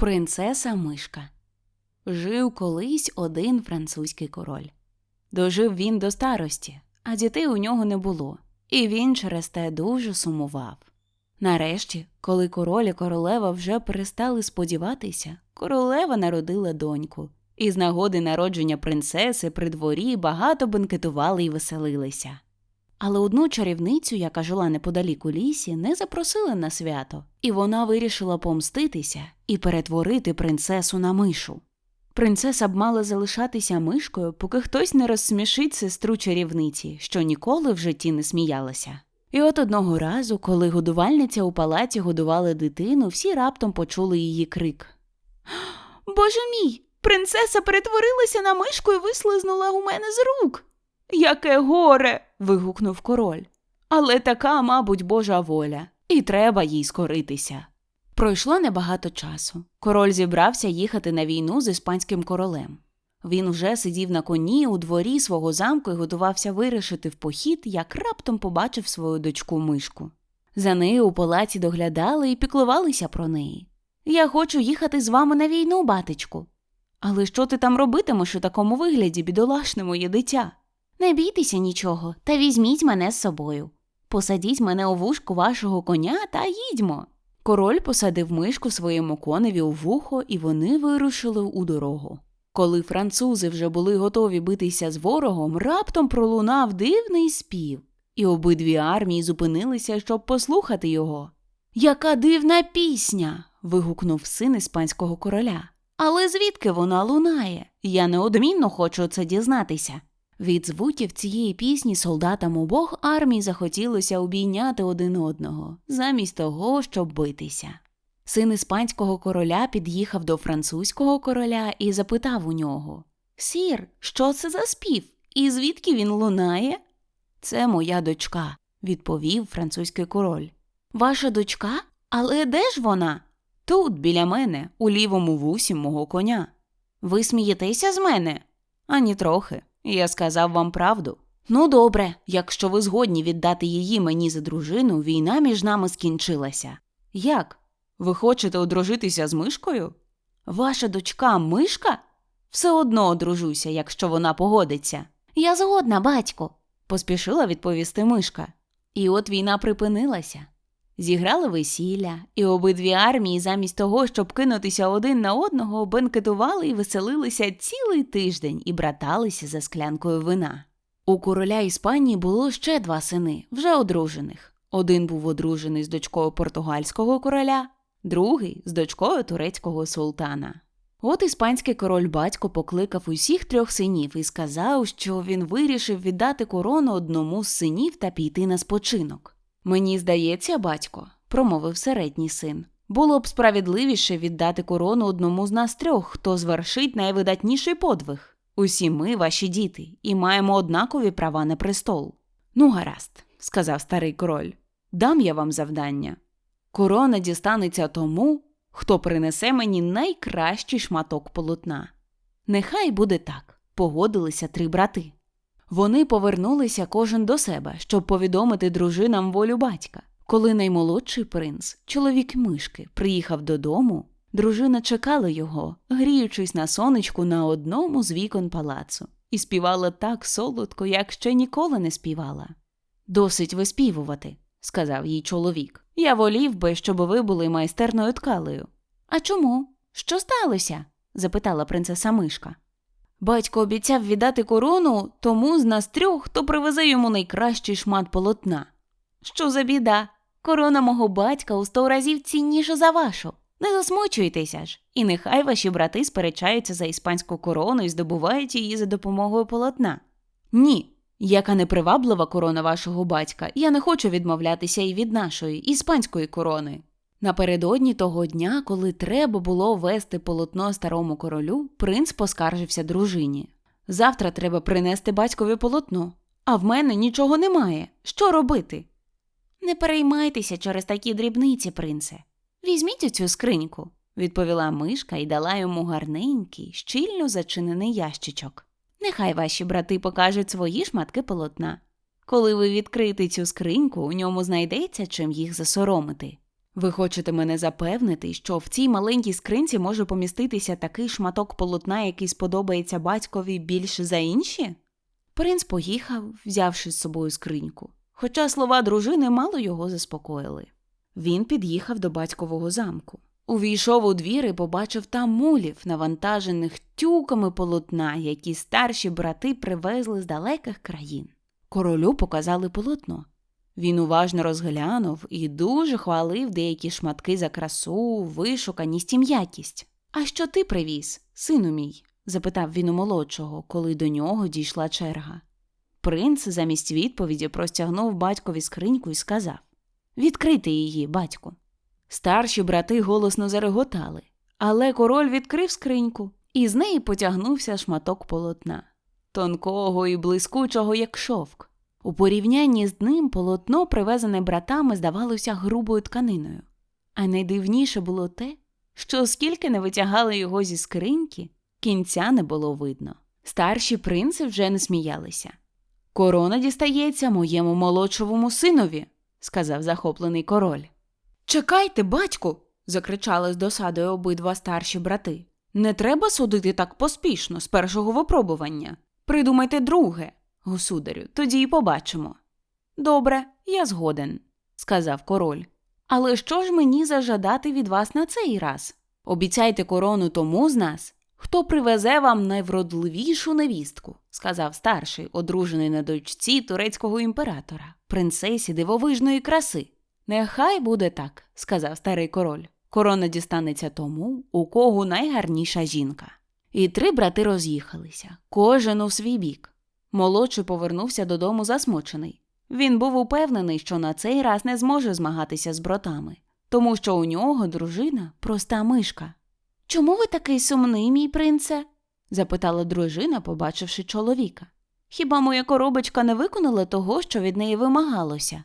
Принцеса Мишка. Жив колись один французький король. Дожив він до старості, а дітей у нього не було, і він через те дуже сумував. Нарешті, коли король і королева вже перестали сподіватися, королева народила доньку, і з нагоди народження принцеси при дворі багато бенкетували і веселилися. Але одну чарівницю, яка жила неподалік у лісі, не запросили на свято, і вона вирішила помститися і перетворити принцесу на мишу. Принцеса б мала залишатися мишкою, поки хтось не розсмішить сестру чарівниці, що ніколи в житті не сміялася. І от одного разу, коли годувальниця у палаці годувала дитину, всі раптом почули її крик. Боже мій! Принцеса перетворилася на мишку і вислизнула у мене з рук. Яке горе. Вигукнув король. Але така, мабуть, божа воля, і треба їй скоритися. Пройшло небагато часу. Король зібрався їхати на війну з іспанським королем. Він уже сидів на коні у дворі свого замку і готувався вирішити в похід, як раптом побачив свою дочку мишку. За нею у палаці доглядали і піклувалися про неї. Я хочу їхати з вами на війну, батечку. Але що ти там робитимеш у такому вигляді, бідолашне моє дитя? Не бійтеся нічого, та візьміть мене з собою. Посадіть мене у вушку вашого коня та їдьмо. Король посадив мишку своєму коневі у вухо, і вони вирушили у дорогу. Коли французи вже були готові битися з ворогом, раптом пролунав дивний спів, і обидві армії зупинилися, щоб послухати його. Яка дивна пісня. вигукнув син іспанського короля. Але звідки вона лунає? Я неодмінно хочу це дізнатися. Від звуків цієї пісні солдатам обох армій захотілося обійняти один одного, замість того, щоб битися. Син іспанського короля під'їхав до французького короля і запитав у нього Сір, що це за спів? І звідки він лунає? Це моя дочка, відповів французький король. Ваша дочка? Але де ж вона? Тут, біля мене, у лівому вусі мого коня. Ви смієтеся з мене? Ані трохи. Я сказав вам правду. Ну, добре, якщо ви згодні віддати її мені за дружину, війна між нами скінчилася. Як? Ви хочете одружитися з мишкою? Ваша дочка мишка? Все одно одружуся, якщо вона погодиться. Я згодна, батько, поспішила відповісти мишка. І от війна припинилася. Зіграли весілля, і обидві армії, замість того, щоб кинутися один на одного, бенкетували і веселилися цілий тиждень і браталися за склянкою вина. У короля Іспанії було ще два сини, вже одружених. Один був одружений з дочкою португальського короля, другий з дочкою турецького султана. От іспанський король батько покликав усіх трьох синів і сказав, що він вирішив віддати корону одному з синів та піти на спочинок. Мені здається, батько, промовив середній син. Було б справедливіше віддати корону одному з нас трьох, хто звершить найвидатніший подвиг. Усі ми ваші діти, і маємо однакові права на престол. Ну, гаразд, сказав старий король, дам я вам завдання. Корона дістанеться тому, хто принесе мені найкращий шматок полотна. Нехай буде так, погодилися три брати. Вони повернулися кожен до себе, щоб повідомити дружинам волю батька. Коли наймолодший принц, чоловік мишки, приїхав додому, дружина чекала його, гріючись на сонечку на одному з вікон палацу, і співала так солодко, як ще ніколи не співала. Досить виспівувати, сказав їй чоловік. Я волів би, щоб ви були майстерною ткалею. А чому? Що сталося? запитала принцеса Мишка. Батько обіцяв віддати корону тому з нас трьох, хто привезе йому найкращий шмат полотна. Що за біда? Корона мого батька у сто разів цінніша за вашу. Не засмучуйтеся ж, і нехай ваші брати сперечаються за іспанську корону і здобувають її за допомогою полотна. Ні, яка неприваблива корона вашого батька, я не хочу відмовлятися і від нашої іспанської корони. Напередодні того дня, коли треба було вести полотно старому королю, принц поскаржився дружині. Завтра треба принести батькові полотно, а в мене нічого немає. Що робити? Не переймайтеся через такі дрібниці, принце. Візьміть оцю скриньку, відповіла мишка і дала йому гарненький, щільно зачинений ящичок. Нехай ваші брати покажуть свої шматки полотна. Коли ви відкриєте цю скриньку, у ньому знайдеться чим їх засоромити. Ви хочете мене запевнити, що в цій маленькій скринці може поміститися такий шматок полотна, який сподобається батькові більше за інші? Принц поїхав, взявши з собою скриньку, хоча слова дружини мало його заспокоїли. Він під'їхав до батькового замку. Увійшов у двір і побачив там мулів, навантажених тюками полотна, які старші брати привезли з далеких країн. Королю показали полотно. Він уважно розглянув і дуже хвалив деякі шматки за красу, вишуканість і м'якість. А що ти привіз, сину мій? запитав він у молодшого, коли до нього дійшла черга. Принц замість відповіді простягнув батькові скриньку і сказав Відкрити її, батьку. Старші брати голосно зареготали, але король відкрив скриньку, і з неї потягнувся шматок полотна, тонкого і блискучого, як шовк. У порівнянні з ним полотно, привезене братами, здавалося грубою тканиною. А найдивніше було те, що оскільки не витягали його зі скриньки, кінця не було видно. Старші принци вже не сміялися. Корона дістається моєму молодшому синові, сказав захоплений король. Чекайте, батьку. закричали з досадою обидва старші брати. Не треба судити так поспішно з першого випробування. Придумайте друге, государю, тоді й побачимо. Добре, я згоден, сказав король. Але що ж мені зажадати від вас на цей раз? Обіцяйте корону тому з нас, хто привезе вам найвродливішу невістку, сказав старший, одружений на дочці турецького імператора, принцесі дивовижної краси. Нехай буде так, сказав старий король. Корона дістанеться тому, у кого найгарніша жінка. І три брати роз'їхалися, кожен у свій бік. Молодший повернувся додому засмучений. Він був упевнений, що на цей раз не зможе змагатися з братами, тому що у нього дружина проста мишка. Чому ви такий сумний, мій принце? запитала дружина, побачивши чоловіка. Хіба моя коробочка не виконала того, що від неї вимагалося?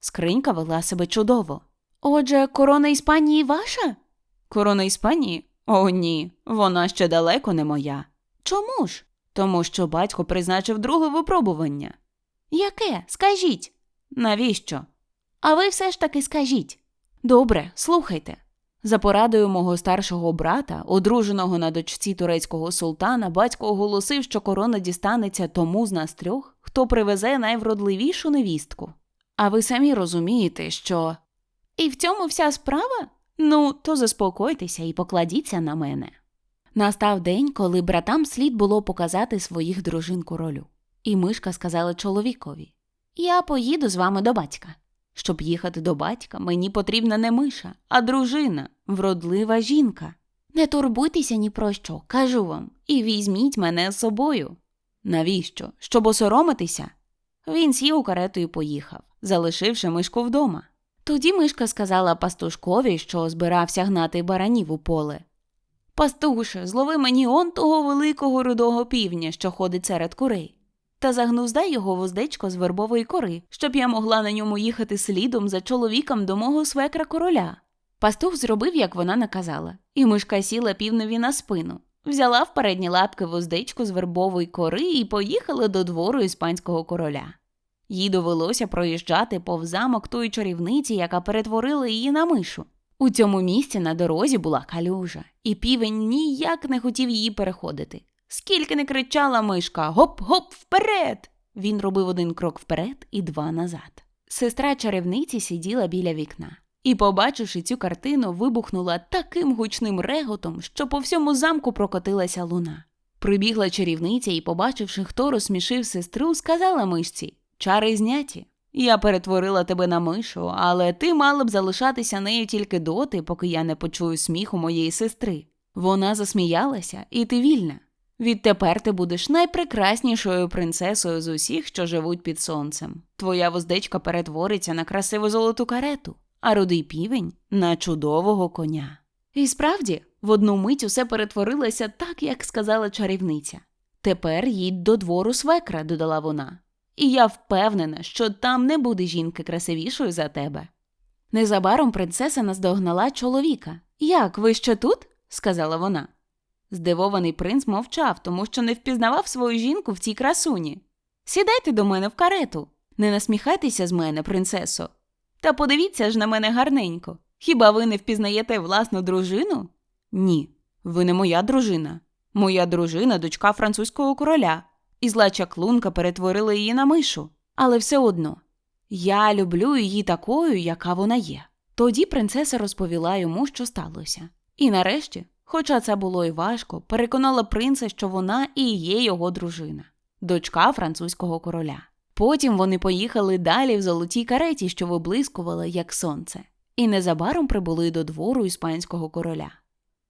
Скринька вела себе чудово. Отже, корона Іспанії ваша? Корона Іспанії? О, ні, вона ще далеко не моя. Чому ж? Тому що батько призначив друге випробування. Яке? Скажіть. Навіщо? А ви все ж таки скажіть. Добре, слухайте. За порадою мого старшого брата, одруженого на дочці турецького султана, батько оголосив, що корона дістанеться тому з нас трьох, хто привезе найвродливішу невістку. А ви самі розумієте, що. І в цьому вся справа? Ну, то заспокойтеся і покладіться на мене. Настав день, коли братам слід було показати своїх дружин королю. І мишка сказала чоловікові Я поїду з вами до батька. Щоб їхати до батька, мені потрібна не миша, а дружина, вродлива жінка. Не турбуйтеся ні про що, кажу вам, і візьміть мене з собою. Навіщо? Щоб осоромитися? Він сів у карету і поїхав, залишивши мишку вдома. Тоді мишка сказала пастушкові, що збирався гнати баранів у поле. Пастуше, злови мені он того великого рудого півня, що ходить серед курей, та загнуздай його вуздечко з вербової кори, щоб я могла на ньому їхати слідом за чоловіком до мого свекра короля. Пастух зробив, як вона наказала, і мишка сіла півневі на спину, взяла в передні лапки вуздечку з вербової кори і поїхала до двору іспанського короля. Їй довелося проїжджати повз замок тої чарівниці, яка перетворила її на мишу. У цьому місці на дорозі була калюжа, і півень ніяк не хотів її переходити. Скільки не кричала мишка гоп-гоп вперед! Він робив один крок вперед і два назад. Сестра чарівниці сиділа біля вікна і, побачивши цю картину, вибухнула таким гучним реготом, що по всьому замку прокотилася луна. Прибігла чарівниця і, побачивши, хто розсмішив сестру, сказала мишці Чари зняті. Я перетворила тебе на мишу, але ти мала б залишатися нею тільки доти, поки я не почую сміху моєї сестри. Вона засміялася, і ти вільна. Відтепер ти будеш найпрекраснішою принцесою з усіх, що живуть під сонцем. Твоя воздечка перетвориться на красиву золоту карету, а рудий півень на чудового коня. І справді, в одну мить усе перетворилося так, як сказала чарівниця. Тепер їдь до двору свекра, додала вона і я впевнена, що там не буде жінки красивішою за тебе. Незабаром принцеса наздогнала чоловіка. Як, ви ще тут? сказала вона. Здивований принц мовчав, тому що не впізнавав свою жінку в цій красуні. Сідайте до мене в карету, не насміхайтеся з мене, принцесо. Та подивіться ж на мене гарненько. Хіба ви не впізнаєте власну дружину? Ні, ви не моя дружина. Моя дружина дочка французького короля, і зла чаклунка перетворила її на мишу. Але все одно я люблю її такою, яка вона є. Тоді принцеса розповіла йому, що сталося. І нарешті, хоча це було і важко, переконала принца, що вона і є його дружина, дочка французького короля. Потім вони поїхали далі в золотій кареті, що виблискувала, як сонце, і незабаром прибули до двору іспанського короля.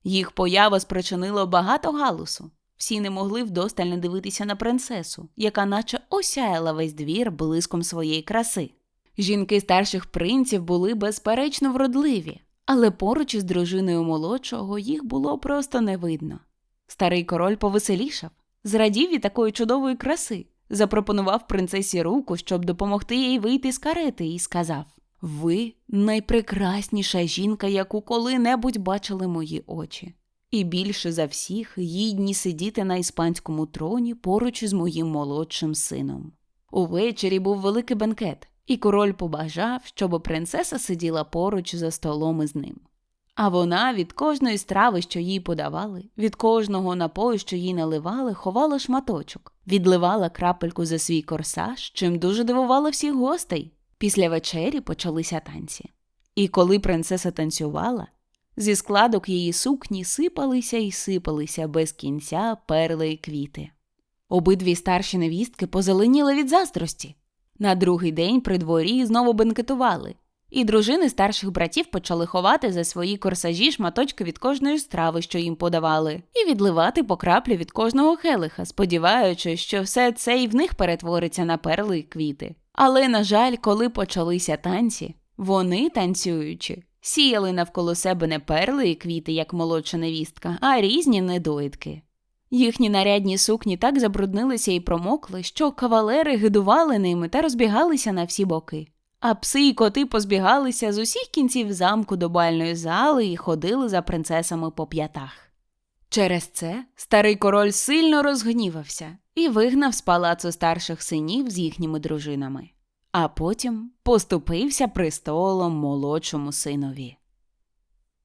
Їх поява спричинила багато галусу. Всі не могли вдосталь не дивитися на принцесу, яка наче осяяла весь двір блиском своєї краси. Жінки старших принців були безперечно вродливі, але поруч із дружиною молодшого їх було просто не видно. Старий король повеселішав, зрадів від такої чудової краси, запропонував принцесі руку, щоб допомогти їй вийти з карети, і сказав: Ви найпрекрасніша жінка, яку коли-небудь бачили мої очі, і більше за всіх гідні сидіти на іспанському троні поруч із моїм молодшим сином. Увечері був великий бенкет, і король побажав, щоб принцеса сиділа поруч за столом із ним. А вона від кожної страви, що їй подавали, від кожного напою, що їй наливали, ховала шматочок, відливала крапельку за свій корсаж, чим дуже дивувала всіх гостей. Після вечері почалися танці. І коли принцеса танцювала, зі складок її сукні сипалися і сипалися без кінця перли й квіти. Обидві старші невістки позеленіли від заздрості. На другий день при дворі знову бенкетували, і дружини старших братів почали ховати за свої корсажі шматочки від кожної страви, що їм подавали, і відливати по краплі від кожного хелиха, сподіваючись, що все це і в них перетвориться на перли й квіти. Але, на жаль, коли почалися танці, вони, танцюючи, сіяли навколо себе не перли і квіти, як молодша невістка, а різні недоїдки. Їхні нарядні сукні так забруднилися і промокли, що кавалери гидували ними та розбігалися на всі боки. А пси й коти позбігалися з усіх кінців замку до бальної зали і ходили за принцесами по п'ятах. Через це старий король сильно розгнівався і вигнав з палацу старших синів з їхніми дружинами, а потім поступився престолом молодшому синові.